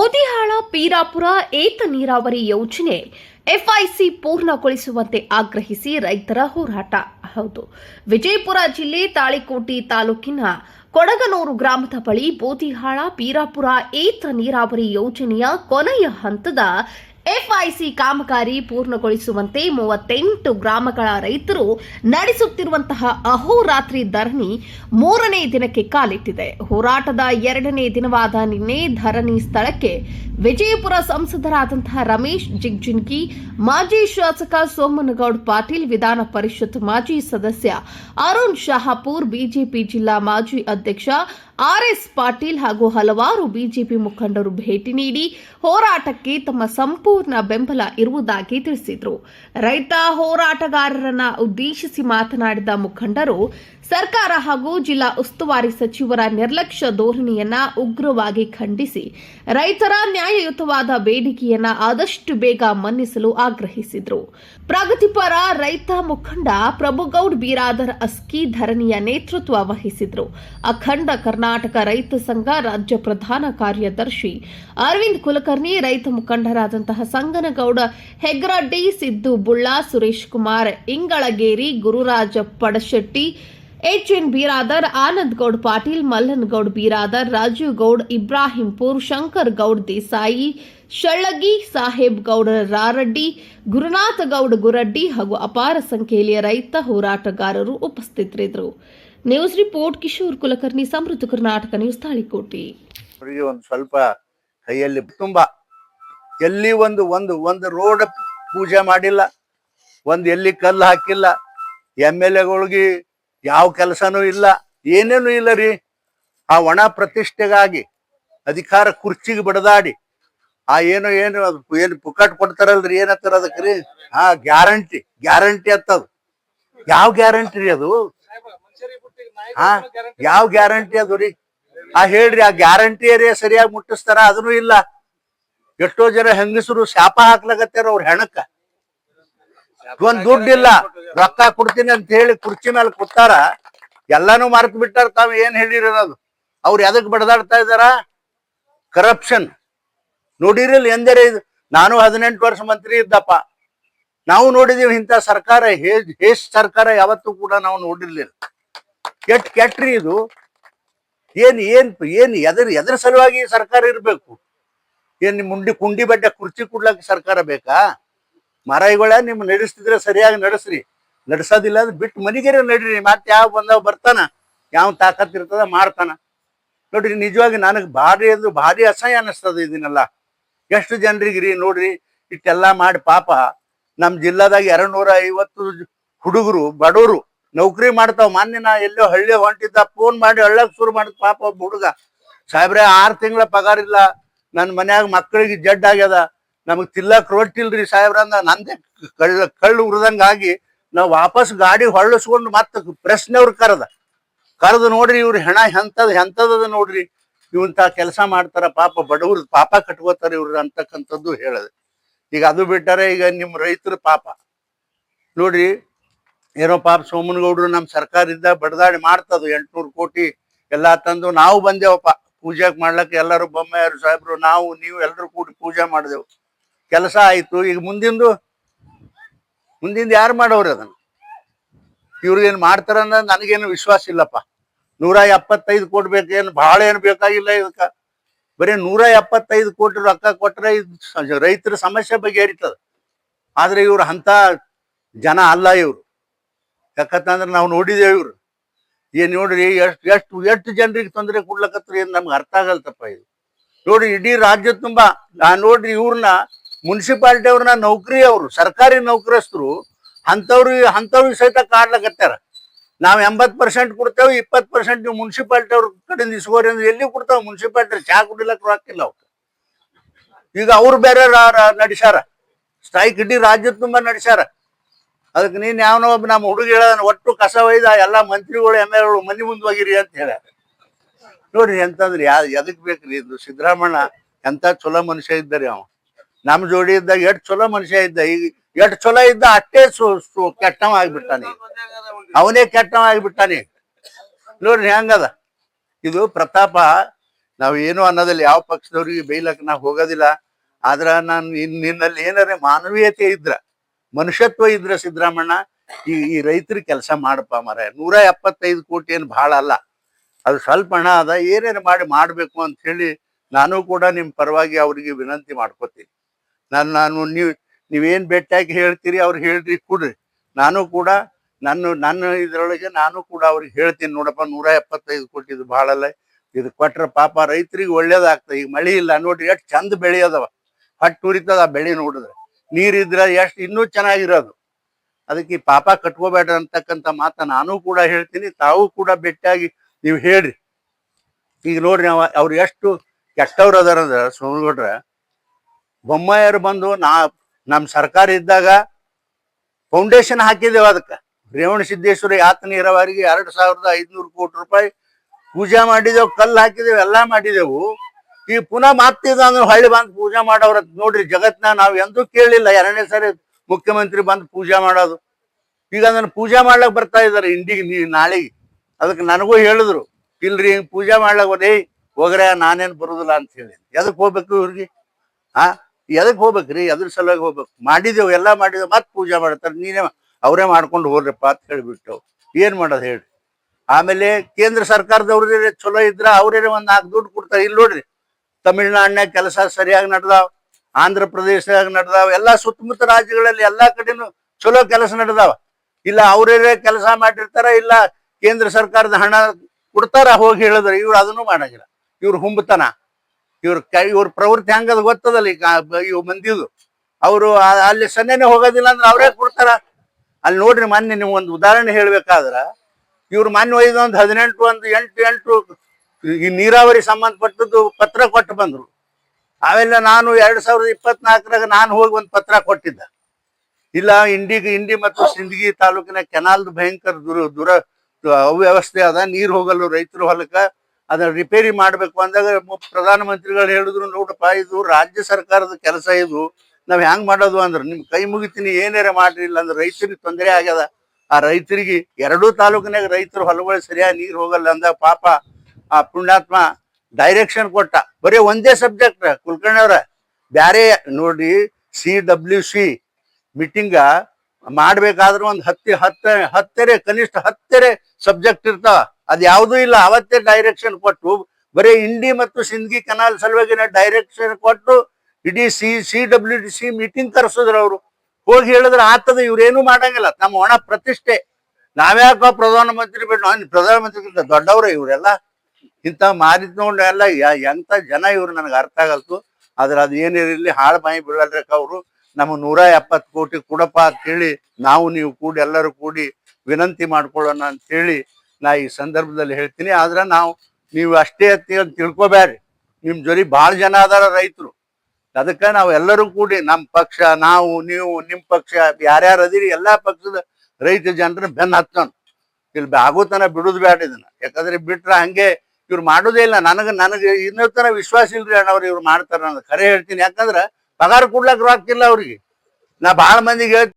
ಬೋದಿಹಾಳ ಪೀರಾಪುರ, ಏತ ನೀರಾವರಿ ಯೋಜನೆ ಎಫ್ಐಸಿ ಪೂರ್ಣಗೊಳಿಸುವಂತೆ ಆಗ್ರಹಿಸಿ ರೈತರ ಹೋರಾಟ. ಹೌದು, ವಿಜಯಪುರ ಜಿಲ್ಲೆ ತಾಳಿಕೋಟಿ ತಾಲೂಕಿನ ಕೊಡಗನೂರು ಗ್ರಾಮದ ಬಳಿ ಬೋದಿಹಾಳ ಪೀರಾಪುರ ಏತ ನೀರಾವರಿ ಯೋಜನೆಯ ಕೊನೆಯ ಹಂತದ ಎಫ್ಐಸಿ ಕಾಮಗಾರಿ ಪೂರ್ಣಗೊಳಿಸುವಂತೆ ಮೂವತ್ತೆಂಟು ಗ್ರಾಮಗಳ ರೈತರು ನಡೆಸುತ್ತಿರುವಂತಹ ಅಹೋರಾತ್ರಿ ಧರಣಿ ಮೂರನೇ ದಿನಕ್ಕೆ ಕಾಲಿಟ್ಟಿದೆ. ಹೋರಾಟದ ಎರಡನೇ ದಿನವಾದ ನಿನ್ನೆ ಧರಣಿ ಸ್ಥಳಕ್ಕೆ ವಿಜಯಪುರ ಸಂಸದರಾದಂತಹ ರಮೇಶ್ ಜಿಗ್ಜಿನ್ಕಿ, ಮಾಜಿ ಶಾಸಕ ಸೋಮನಗೌಡ್ ಪಾಟೀಲ್, ವಿಧಾನ ಪರಿಷತ್ ಮಾಜಿ ಸದಸ್ಯ ಅರುಣ್ ಶಹಾಪುರ್, ಬಿಜೆಪಿ ಜಿಲ್ಲಾ ಮಾಜಿ ಅಧ್ಯಕ್ಷ ಆರ್ಎಸ್ ಪಾಟೀಲ್ ಹಾಗೂ ಹಲವಾರು ಬಿಜೆಪಿ ಮುಖಂಡರು ಭೇಟಿ ನೀಡಿ ಹೋರಾಟಕ್ಕೆ ತಮ್ಮ ಸಂಪೂರ್ಣ ಬೆಂಬಲ ಇರುವುದಾಗಿ ತಿಳಿಸಿದರು. ರೈತ ಹೋರಾಟಗಾರರನ್ನ ಉದ್ದೇಶಿಸಿ ಮಾತನಾಡಿದ ಮುಖಂಡರು ಸರ್ಕಾರ ಹಾಗೂ ಜಿಲ್ಲಾ ಉಸ್ತುವಾರಿ ಸಚಿವರ ನಿರ್ಲಕ್ಷ್ಯ ಧೋರಣೆಯನ್ನ ಉಗ್ರವಾಗಿ ಖಂಡಿಸಿ ರೈತರ ನ್ಯಾಯಯುತವಾದ ಬೇಡಿಕೆಯನ್ನ ಆದಷ್ಟು ಬೇಗ ಮನ್ನಿಸಲು ಆಗ್ರಹಿಸಿದರು. ಪ್ರಗತಿಪರ ರೈತ ಮುಖಂಡ ಪ್ರಭುಗೌಡ್ ಬೀರಾದರ್ ಅಸ್ಕಿ ಧರಣಿಯ ನೇತೃತ್ವ ವಹಿಸಿದ್ರು. ಅಖಂಡ ಕರ್ನಾಟಕ ರೈತ ಸಂಘ ರಾಜ್ಯ ಪ್ರಧಾನ ಕಾರ್ಯದರ್ಶಿ ಅರವಿಂದ್ ಕುಲಕರ್ಣಿ, ರೈತ ಮುಖಂಡರಾದಂತಹ ಸಂಗನಗೌಡ ಹೆಗ್ರಡ್ಡಿ ಸಿದ್ದು ಬುಳ್ಳ, ಸುರೇಶ್ ಕುಮಾರ್, ಇಂಗಳಗೇರಿ, ಗುರುರಾಜ ಪಡಶೆಟ್ಟಿ ಎಚ್ಎನ್ ಬೀರಾದರ್ ಆನಂದ್ ಗೌಡ್ ಪಾಟೀಲ್ ಮಲ್ಲನ್ ಗೌಡ್ ಬೀರಾದರ್ ರಾಜೀವ್ ಗೌಡ್ ಇಬ್ರಾಹಿಂಪುರ್ ಶಂಕರ್ ಗೌಡ್ ದೇಸಾಯಿ ಶಳ್ಳಗಿ ಸಾಹೇಬ್ ಗೌಡ ರಾರಡ್ಡಿ ಗುರುನಾಥ ಗೌಡ್ ಗುರಡ್ಡಿ ಹಾಗೂ ಅಪಾರ ಸಂಖ್ಯೆಯಲ್ಲಿ ರೈತ ಹೋರಾಟಗಾರರು ಉಪಸ್ಥಿತರಿದ್ದರು. ನ್ಯೂಸ್ ರಿಪೋರ್ಟ್ ಕಿಶೋರ್ ಕುಲಕರ್ಣಿ ಸಮೃದ್ಧ ಕರ್ನಾಟಕ ನ್ಯೂಸ್ ತಾಳಿಕೋಟಿ ಒಂದು ಸ್ವಲ್ಪ ಕೈಯಲ್ಲಿ ತುಂಬಾ. ಎಲ್ಲಿ ಒಂದು ಒಂದು ಒಂದು ರೋಡ್ ಪೂಜೆ ಮಾಡಿಲ್ಲ, ಒಂದು ಎಲ್ಲಿ ಕಲ್ಲು ಹಾಕಿಲ್ಲ, ಎಂ ಎಲ್ ಎಗಳಿಗೆ ಯಾವ ಕೆಲಸನೂ ಇಲ್ಲ, ಏನೇನು ಇಲ್ಲ ರೀ. ಆ ಒಣ ಪ್ರತಿಷ್ಠೆಗಾಗಿ ಅಧಿಕಾರ ಕುರ್ಚಿಗೆ ಬಡದಾಡಿ, ಆ ಏನು ಏನು ಏನು ಪುಕಾಟ್ ಕೊಡ್ತಾರಲ್ರಿ ಏನತ್ತಾರ ಅದಕ್ಕೆ ರೀ. ಹಾ ಗ್ಯಾರಂಟಿ ಗ್ಯಾರಂಟಿ ಅಂತದು. ಯಾವ ಗ್ಯಾರಂಟಿ ರೀ ಅದು? ಹಾ ಯಾವ ಗ್ಯಾರಂಟಿ ಅದು ರೀ? ಆ ಹೇಳ್ರಿ, ಆ ಗ್ಯಾರಂಟಿ ಏರಿಯಾ ಸರಿಯಾಗಿ ಮುಟ್ಟಿಸ್ತಾರ? ಅದನ್ನು ಇಲ್ಲ. ಎಷ್ಟೋ ಜನ ಹೆಂಗಸರು ಶಾಪ ಹಾಕ್ಲಾಗತ್ತಾರ ಅವ್ರ ಹೆಣಕ್ಕ. ಒಂದ್ ದುಡ್ಡಿಲ್ಲ. ರೊಕ್ಕ ಕೊಡ್ತೀನಿ ಅಂತ ಹೇಳಿ ಕುರ್ಚಿ ಮೇಲೆ ಕೂತಾರ ಎಲ್ಲಾನು ಮಾರ್ಕ್ ಬಿಟ್ಟಾರ ತಾವ್ ಏನ್ ಹೇಳಿರೋದು? ಅವ್ರು ಎದಕ್ ಬಡದಾಡ್ತಾ ಇದಾರ ಕರಪ್ಷನ್ ನೋಡಿರಿಲ್ಲ ಎಂದರೆ ಇದು ನಾನು ಹದಿನೆಂಟು ವರ್ಷ ಮಂತ್ರಿ ಇದ್ದಪ್ಪ. ನಾವು ನೋಡಿದೀವಿ ಇಂಥ ಸರ್ಕಾರ ಹೇಸ್ ಹೇಸ್ ಸರ್ಕಾರ ಯಾವತ್ತೂ ಕೂಡ ನಾವು ನೋಡಿರ್ಲಿಲ್ಲ. ಕೆಟ್ಟ ಕೆಟ್ರಿ ಇದು. ಏನ್ ಏನ್ ಏನ್ ಎದ್ರ ಎದ್ರ ಸಲುವಾಗಿ ಸರ್ಕಾರ ಇರಬೇಕು? ಏನ್ ಮುಂಡಿ ಕುಂಡಿ ಬಡ್ಡೆ ಕುರ್ಚಿ ಕೊಡ್ಲಕ್ಕೆ ಸರ್ಕಾರ ಬೇಕಾ? ಮರಗಳ ನಿಮ್ ನಡೆಸ್ತಿದ್ರೆ ಸರಿಯಾಗಿ ನಡೆಸ್ರಿ. ನಡ್ಸೋದಿಲ್ಲ ಅಂದ್ರೆ ಬಿಟ್ಟು ಮನಿಗೆರೆ ನಡೀರಿ, ಮತ್ತೆ ಯಾವ ಬಂದವ ಬರ್ತಾನ, ಯಾವ ತಾಕತ್ ಇರ್ತದ ಮಾಡ್ತಾನ. ನೋಡ್ರಿ, ನಿಜವಾಗಿ ನನಗೆ ಭಾರಿ ಅದು, ಭಾರಿ ಅಸಹ್ಯ ಅನಿಸ್ತದ ಇದನ್ನೆಲ್ಲ. ಎಷ್ಟು ಜನರಿಗೆ ರೀ ನೋಡ್ರಿ, ಇಷ್ಟೆಲ್ಲ ಮಾಡಿ ಪಾಪ ನಮ್ಮ ಜಿಲ್ಲಾದಾಗ ಎರಡ್ ನೂರ ಐವತ್ತು ಹುಡುಗರು, ಬಡವರು ನೌಕರಿ ಮಾಡ್ತಾವ. ಮೊನ್ನೆ ನಾ ಎಲ್ಲೋ ಹಳ್ಳಿ ಹೊಂಟಿದ್ದ ಫೋನ್ ಮಾಡಿ ಹಳ್ಳಕ್ ಶುರು ಮಾಡಿದ ಪಾಪ ಹುಡುಗ. ಸಾಹೇಬ್ರೆ, ಆರ್ ತಿಂಗಳ ಪಗಾರ ಇಲ್ಲ. ನನ್ನ ಮನ್ಯಾಗ ಮಕ್ಕಳಿಗೆ ಜಡ್ ಆಗ್ಯದ. ನಮಗ್ ತಿಲ್ಲಕ್ ರೊಟ್ಟಿಲ್ರಿ ಸಾಹೇಬ್ರ ಅಂದ, ನಂದೇ ಕಳ್ಳ, ಕಳ್ಳು ಉರ್ದಂಗ ಆಗಿ ನಾವ್ ವಾಪಸ್ ಗಾಡಿ ಹೊಳ್ಳಿಸ್ಕೊಂಡು ಮತ್ತ ಪ್ರಶ್ನೆವ್ರು ಕರೆದ. ಕರೆದು ನೋಡ್ರಿ ಇವ್ರು ಹೆಣ ಎಂತದ್ ಎಂತದ ನೋಡ್ರಿ. ಇವಂತ ಕೆಲಸ ಮಾಡ್ತಾರ, ಪಾಪ ಬಡವ್ರ ಪಾಪ ಕಟ್ಕೋತಾರ ಇವ್ರ ಅಂತಕ್ಕಂಥದ್ದು ಹೇಳದೆ. ಈಗ ಅದು ಬಿಟ್ಟಾರೆ ಈಗ ನಿಮ್ ರೈತರ ಪಾಪ. ನೋಡ್ರಿ, ಏನೋ ಪಾಪ ಸೋಮನಗೌಡ್ರು ನಮ್ ಸರ್ಕಾರ ಬಡದಾಡಿ ಮಾಡ್ತದ, ಎಂಟ್ನೂರು ಕೋಟಿ ಎಲ್ಲಾ ತಂದು ನಾವು ಬಂದೇವಪ್ಪ. ಪೂಜೆ ಮಾಡ್ಲಕ್ಕೆ ಎಲ್ಲರೂ ಬೊಮ್ಮೆಯರು ಸಾಹೇಬ್ರು, ನಾವು, ನೀವು ಎಲ್ಲರೂ ಕೂಡಿ ಪೂಜೆ ಮಾಡಿದೆವು. ಕೆಲಸ ಆಯ್ತು. ಈಗ ಮುಂದಿಂದು, ಮುಂದಿಂದ ಯಾರು ಮಾಡೋರು ಅದನ್ನು? ಮಾಡ್ತಾರ ಅನ್ನೋದು ನನಗೇನು ವಿಶ್ವಾಸ ಇಲ್ಲಪ್ಪ. ನೂರ ಎಪ್ಪತ್ತೈದು ಕೋಟಿ ಬೇಕೇನು ಏನು, ಬಹಳ ಏನು ಬೇಕಾಗಿಲ್ಲ ಇದಕ್ಕೆ. ಬರೀ ನೂರ ಎಪ್ಪತ್ತೈದು ಕೋಟಿ ರೊಕ್ಕ ಕೊಟ್ಟರೆ ಇದು ರೈತರ ಸಮಸ್ಯೆ ಬಗೆಹರಿತದ. ಆದರೆ ಇವ್ರು ಅಂತ ಜನ ಅಲ್ಲ ಇವರು. ಯಾಕಂತಂದ್ರೆ ನಾವು ನೋಡಿದೇವೆ ಇವ್ರು. ಏನು ನೋಡ್ರಿ, ಎಷ್ಟು ಎಷ್ಟು ಎಷ್ಟು ಜನರಿಗೆ ತೊಂದರೆ ಕೊಡ್ಲಕತ್ರ ಏನು ನಮ್ಗೆ ಅರ್ಥ ಆಗಲ್ತಪ್ಪ ಇದು. ನೋಡ್ರಿ, ಇಡೀ ರಾಜ್ಯ ತುಂಬಾ ನಾನು ನೋಡ್ರಿ ಇವ್ರನ್ನ ಮುನ್ಸಿಪಾಲಿಟಿ ಅವ್ರನ್ನ ನೌಕರಿ ಅವರು, ಸರ್ಕಾರಿ ನೌಕರಸ್ಥರು, ಅಂಥವ್ರು ಅಂತವ್ರಿಗೆ ಸಹಿತ ಕಾಡ್ಲಕತ್ತಾರ ನಾವ್ ಎಂಬತ್ ಪರ್ಸೆಂಟ್ ಕೊಡ್ತೇವೆ ಇಪ್ಪತ್ ಪರ್ಸೆಂಟ್ ನೀವು ಮುನ್ಸಿಪಾಲ್ಟಿ ಅವ್ರ ಕಡೆಯಿಂದ ಇಸ್ಕೋರಿ ಅಂದ್ರೆ ಎಲ್ಲಿ ಕೊಡ್ತಾವ ಮುನ್ಸಿಪಾಲ್ಟಿ ಚಾ ಕುಡಿಲಕ್ ರೊಕ್ಕಿಲ್ಲ ಅವ್ರು. ಈಗ ಅವ್ರು ಬೇರೆ ರಾ- ರಾ- ನಡಿಸ್ಯಾರ. ಸ್ಟ್ರೈಕ್ ಇಡೀ ರಾಜ್ಯ ತುಂಬಾ ನಡೆಸ್ಯಾರ. ಅದಕ್ಕೆ ನೀನ್ ಯಾವನೋ ಒಬ್ಬ ನಮ್ಮ ಹುಡುಗ ಹೇಳ ಒಟ್ಟು ಕಸ ಒಯ್ದ, ಎಲ್ಲಾ ಮಂತ್ರಿಗಳು, ಎಂ ಎಲ್ ಮನಿ ಮುಂದ್ ಹೋಗಿರಿ ಅಂತ ಹೇಳ ನೋಡ್ರಿ ಎಂತಂದ್ರಿ ಯಾ ಎದಕ್ ಬೇಕ್ರಿ ಇದು ಸಿದ್ದರಾಮಣ್ಣ ಎಂತ ಚಲೋ ಮನುಷ್ಯ ಇದ್ದಾರೆ ಅವ. ನಮ್ ಜೋಡಿ ಇದ್ದಾಗ ಎಷ್ಟ್ ಚಲೋ ಮನುಷ್ಯ ಇದ್ದ. ಈಗ ಎಷ್ಟ್ ಚಲೋ ಇದ್ದ ಅಷ್ಟೇ ಕೆಟ್ಟವ ಆಗ್ಬಿಟ್ಟಾನೆ. ಅವನೇ ಕೆಟ್ಟವ ಆಗ್ಬಿಟ್ಟಾನೆ. ನೋಡ್ರಿ ಹೆಂಗದ? ಇದು ಪ್ರತಾಪ, ನಾವು ಏನು ಅನ್ನೋದಿಲ್ಲ. ಯಾವ ಪಕ್ಷದವ್ರಿಗೆ ಬೈಲಕ್ ನಾವು ಹೋಗೋದಿಲ್ಲ. ಆದ್ರ ನಾನು ನಿನ್ನಲ್ಲಿ ಏನಾರ ಮಾನವೀಯತೆ ಇದ್ರ. ಮನುಷ್ಯತ್ವ ಇದ್ರ ಸಿದ್ದರಾಮಣ್ಣ. ಈ ಈ ರೈತರ ಕೆಲಸ ಮಾಡಪ್ಪ ಮರ ನೂರ ಎಪ್ಪತ್ತೈದು ಕೋಟಿ ಏನು ಭಾಳ ಅಲ್ಲ. ಅದು ಸ್ವಲ್ಪ ಹಣ ಅದ. ಏನೇನು ಮಾಡಿ ಮಾಡಬೇಕು ಅಂತ ಹೇಳಿ ನಾನು ಕೂಡ ನಿಮ್ಮ ಪರವಾಗಿ ಅವರಿಗೆ ವಿನಂತಿ ಮಾಡ್ಕೋತೀನಿ. ನಾನು ನಾನು ನೀವು, ನೀವೇನು ಭೇಟಿಯಾಗಿ ಹೇಳ್ತೀರಿ ಅವ್ರು ಹೇಳ್ರಿ ಕೊಡ್ರಿ. ನಾನು ಕೂಡ ನನ್ನ ನನ್ನ ಇದರೊಳಗೆ ನಾನು ಕೂಡ ಅವ್ರಿಗೆ ಹೇಳ್ತೀನಿ ನೋಡಪ್ಪ ನೂರ ಎಪ್ಪತ್ತೈದು ಕೋಟಿ ಇದು ಅಲ್ಲ ಇದು ಕೊಟ್ರೆ ಪಾಪ ರೈತರಿಗೆ ಒಳ್ಳೇದಾಗ್ತದೆ. ಈಗ ಮಳಿ ಇಲ್ಲ ನೋಡ್ರಿ, ಎಷ್ಟು ಚಂದ ಬೆಳೆ ಅದಾವ. ಹೊಟ್ಟು ಉರಿತದ ಆ ಬೆಳೆ ನೋಡಿದ್ರೆ. ನೀರಿದ್ರೆ ಎಷ್ಟು ಇನ್ನೂ ಚೆನ್ನಾಗಿರೋದು. ಅದಕ್ಕೆ ಈ ಪಾಪ ಕಟ್ಕೋಬೇಡ ಅಂತಕ್ಕಂಥ ಮಾತ ನಾನು ಕೂಡ ಹೇಳ್ತೀನಿ. ತಾವು ಕೂಡ ಬೆಟ್ಟಾಗಿ ನೀವು ಹೇಳ್ರಿ. ಈಗ ನೋಡ್ರಿ ಅವ, ಅವ್ರು ಎಷ್ಟು ಕೆಟ್ಟವ್ರು ಅಂದ್ರೆ, ಸೋಮಗೌಡ್ರ ಬೊಮ್ಮಾಯರು ಬಂದು ನಾ ನಮ್ಮ ಸರ್ಕಾರ ಇದ್ದಾಗ ಫೌಂಡೇಶನ್ ಹಾಕಿದ್ದೇವೆ ಅದಕ್ಕೆ. ರೇವಣ ಸಿದ್ದೇಶ್ವರ ಯಾತ ನೀರಾವರಿಗೆ ಎರಡು ಸಾವಿರದ ಐದ್ನೂರು ಕೋಟಿ ರೂಪಾಯಿ ಪೂಜೆ ಮಾಡಿದೆವು ಕಲ್ಲು ಹಾಕಿದೆವು ಎಲ್ಲಾ ಮಾಡಿದೆವು ಈ ಪುನಃ ಮಾತಿದ ಅಂದ್ರೆ ಹಳ್ಳಿ ಬಂದು ಪೂಜೆ ಮಾಡೋರ ನೋಡ್ರಿ, ಜಗತ್ನ ನಾವು ಎಂದೂ ಕೇಳಿಲ್ಲ. ಎರಡನೇ ಸಾರಿ ಮುಖ್ಯಮಂತ್ರಿ ಬಂದು ಪೂಜೆ ಮಾಡೋದು. ಈಗ ಅದನ್ನ ಪೂಜೆ ಮಾಡ್ಲಕ್ ಬರ್ತಾ ಇದಾರೆ ಇಂಡಿಗೆ ನೀ, ನಾಳೆಗೆ. ಅದಕ್ಕೆ ನನಗೂ ಹೇಳಿದ್ರು, ಇಲ್ರಿ ಹಿಂಗೆ ಪೂಜೆ ಮಾಡ್ಲಕ್ ಬರೀ ಹೋಗ್ರೆ ನಾನೇನ್ ಬರುದಿಲ್ಲ ಅಂತ ಹೇಳಿ. ಎದಕ್ ಹೋಗ್ಬೇಕು ಇವ್ರಿಗೆ? ಆ? ಎದಕ್ ಹೋಗ್ಬೇಕ್ರಿ ಅದ್ರ ಸಲುವಾಗಿ ಹೋಗ್ಬೇಕು. ಮಾಡಿದೆವು, ಎಲ್ಲಾ ಮಾಡಿದೆವು ಮತ್ತೆ ಪೂಜೆ ಮಾಡ್ತಾರೆ ನೀನೇ ಅವರೇ ಮಾಡ್ಕೊಂಡು ಹೋಗ್ರಪ್ಪ ಅಂತ ಹೇಳಿಬಿಟ್ಟು ಏನ್ ಮಾಡೋದು ಹೇಳಿ ಆಮೇಲೆ ಕೇಂದ್ರ ಸರ್ಕಾರದವ್ರೇ ಚಲೋ ಇದ್ರ ಅವ್ರೇ ಒಂದ್ ನಾಲ್ಕು ದುಡ್ಡು ಕೊಡ್ತಾರೆ. ಇಲ್ಲಿ ನೋಡ್ರಿ ತಮಿಳ್ನಾಡಿನಾಗ ಕೆಲಸ ಸರಿಯಾಗಿ ನಡೆದಾವ್ ಆಂಧ್ರ ಪ್ರದೇಶದಾಗ ನಡೆದಾವ್, ಎಲ್ಲಾ ಸುತ್ತಮುತ್ತ ರಾಜ್ಯಗಳಲ್ಲಿ ಎಲ್ಲಾ ಕಡೆನು ಚಲೋ ಕೆಲಸ ನಡೆದಾವ. ಇಲ್ಲ ಅವ್ರೇ ಕೆಲಸ ಮಾಡಿರ್ತಾರ, ಇಲ್ಲ ಕೇಂದ್ರ ಸರ್ಕಾರದ ಹಣ ಕೊಡ್ತಾರ, ಹೋಗಿ ಹೇಳಿದ್ರೆ ಇವ್ರು ಅದನ್ನು ಮಾಡಂಗಿಲ್ಲ. ಇವ್ರು ಹುಂಬತನ. ಇವ್ರ ಕೈ, ಇವ್ರ ಪ್ರವೃತ್ತಿ ಹೆಂಗದ ಗೊತ್ತದಲ್ಲ ಈಗ ಇವ್ ಮಂದಿದು. ಅವರು ಅಲ್ಲಿ ಸನ್ನೆನೆ ಹೋಗೋದಿಲ್ಲ ಅಂದ್ರೆ ಅವರೇ ಕೊಡ್ತಾರ. ಅಲ್ಲಿ ನೋಡ್ರಿ ಮೊನ್ನೆ ನೀವು ಒಂದು ಉದಾಹರಣೆ ಹೇಳ್ಬೇಕಾದ್ರ, ಇವ್ರು ಮೊನ್ನೆ ಒಯ್ದು ಒಂದು ಹದಿನೆಂಟು, ಒಂದು ಎಂಟು ಎಂಟು, ಈ ನೀರಾವರಿ ಸಂಬಂಧಪಟ್ಟದ್ದು ಪತ್ರ ಕೊಟ್ಟು ಬಂದ್ರು. ಆಮೇಲೆ ನಾನು ಎರಡ್ ಸಾವಿರದ ಇಪ್ಪತ್ನಾಲ್ಕರಾಗ ನಾನು ಹೋಗಿ ಒಂದು ಪತ್ರ ಕೊಟ್ಟಿದ್ದ. ಇಲ್ಲ, ಇಂಡಿ ಇಂಡಿ ಮತ್ತು ಸಿಂದಗಿ ತಾಲೂಕಿನ ಕೆನಾಲ್ದು ಭಯಂಕರ ದುರ ದುರ ಅವ್ಯವಸ್ಥೆ ಅದ. ನೀರು ಹೋಗಲ್ಲ ರೈತರು ಹೊಲಕ್ಕ ಅದನ್ನ ರಿಪೇರಿ ಮಾಡ್ಬೇಕು. ಅಂದಾಗ ಪ್ರಧಾನ ಪ್ರಧಾನಮಂತ್ರಿಗಳು ಹೇಳಿದ್ರು, ನೋಡಪ್ಪ, ಇದು ರಾಜ್ಯ ಸರ್ಕಾರದ ಕೆಲಸ ಇದು. ನಾವ್ ಹೆಂಗ್ ಮಾಡೋದು ಅಂದ್ರೆ. ನಿಮ್ ಕೈ ಮುಗಿತೀನಿ, ಏನಾರ ಮಾಡ್ರಿ ಇಲ್ಲ ಅಂದ್ರೆ ರೈತರಿಗೆ ತೊಂದರೆ ಆಗ್ಯದ. ಆ ರೈತರಿಗೆ ಎರಡೂ ತಾಲೂಕಿನಾಗ ರೈತರು ಹೊಲಗಳು ಸರಿಯಾಗಿ ನೀರು ಹೋಗಲ್ಲ ಅಂದ ಪಾಪ ಆ ಪುಣ್ಯಾತ್ಮ ಡೈರೆಕ್ಷನ್ ಕೊಟ್ಟ. ಬರೀ ಒಂದೇ ಸಬ್ಜೆಕ್ಟ್ ಕುಲಕರ್ಣಿ ಅವ್ರ. ಬ್ಯಾರೆ ನೋಡ್ರಿ ಸಿ ಡಬ್ಲ್ಯೂ ಸಿ ಮೀಟಿಂಗ ಮಾಡ್ಬೇಕಾದ್ರೆ ಒಂದ್ ಹತ್ತಿ ಹತ್ತ ಹತ್ತೆರೆ, ಕನಿಷ್ಠ ಹತ್ತೆರೆ ಸಬ್ಜೆಕ್ಟ್ ಇರ್ತಾವ. ಅದ್ ಇಲ್ಲ. ಅವತ್ತೇ ಡೈರೆಕ್ಷನ್ ಕೊಟ್ಟು ಬರೀ ಇಂಡಿ ಮತ್ತು ಸಿಂಧಗಿ ಕನಾಲ್ ಸಲುವಾಗಿನ ಡೈರೆಕ್ಷನ್ ಕೊಟ್ಟು ಇಡೀ C C W D C meeting ಕರೆಸಿದ್ರು ಅವರು. ಹೋಗಿ ಹೇಳಿದ್ರೆ ಆತದ ಇವ್ರೇನು ಮಾಡಂಗಿಲ್ಲ. ನಮ್ಮ ಒಣ ಪ್ರತಿಷ್ಠೆ. ನಾವ್ಯಾಕ ಪ್ರಧಾನಮಂತ್ರಿ ಬಿಟ್ಟು ಮಂತ್ರಿ ಪ್ರಧಾನಮಂತ್ರಿಗಿಂತ ದೊಡ್ಡವ್ರ ಇವರೆಲ್ಲ. ಇಂಥ ಮಾರಿದ್ ತಗೊಂಡು ಎಲ್ಲ ಎಂತ ಜನ ಇವ್ರು ನನಗೆ ಅರ್ಥ ಆಗಲ್ತು. ಆದ್ರೆ ಅದು ಏನಿರಲಿ ಹಾಳು ಬಾಯಿ ಬೀಳಲ್ರಕ್ಕ ಅವರು. ನಮ್ಮ ನೂರ ಎಪ್ಪತ್ತು ಕೋಟಿ ಕೊಡಪ್ಪ ಅಂತ ಹೇಳಿ ನಾವು ನೀವು ಕೂಡಿ ಎಲ್ಲರೂ ಕೂಡಿ ವಿನಂತಿ ಮಾಡ್ಕೊಳ್ಳೋಣ ಅಂತ ಹೇಳಿ ನಾ ಈ ಸಂದರ್ಭದಲ್ಲಿ ಹೇಳ್ತೀನಿ, ಆದ್ರೆ ನಾವು, ನೀವು ಅಷ್ಟೇ ಅಂತ ತಿಳ್ಕೊಬ್ಯಾಡ್ರಿ ನಿಮ್ ಜೊತೆ ಭಾಳ ಜನ ಅದಾರ ರೈತರು. ಅದಕ್ಕೆ ನಾವು ಎಲ್ಲರೂ ಕೂಡಿ ನಮ್ಮ ಪಕ್ಷ, ನಾವು, ನೀವು, ನಿಮ್ ಪಕ್ಷ, ಯಾರ್ಯಾರು ಅದೀರಿ, ಎಲ್ಲಾ ಪಕ್ಷದ ರೈತ ಜನರ ಬೆನ್ನ ಹತ್ತೋಣ ಇಲ್ಲಿ ಆಗೋತನ ಬಿಡುದು ಬೇಡ ಇದನ್ನ. ಯಾಕಂದ್ರೆ ಬಿಟ್ರ ಹಂಗೆ ಇವ್ರು ಮಾಡೋದೇ ಇಲ್ಲ. ನನಗ, ನನಗೆ ಇನ್ನೂ ತನ ವಿಶ್ವಾಸ ಇಲ್ರಿ ಅಣ್ಣವ್ರು ಇವ್ರು ಮಾಡ್ತಾರ ಅನ್ನೋದು. ಖರೆ ಹೇಳ್ತೀನಿ. ಯಾಕಂದ್ರ ಪಗಾರ ಕೊಡ್ಲಕ್ ರೊಕ್ಕ ಅವ್ರಿಗೆ. ನಾ ಭಾಳ ಮಂದಿಗೆ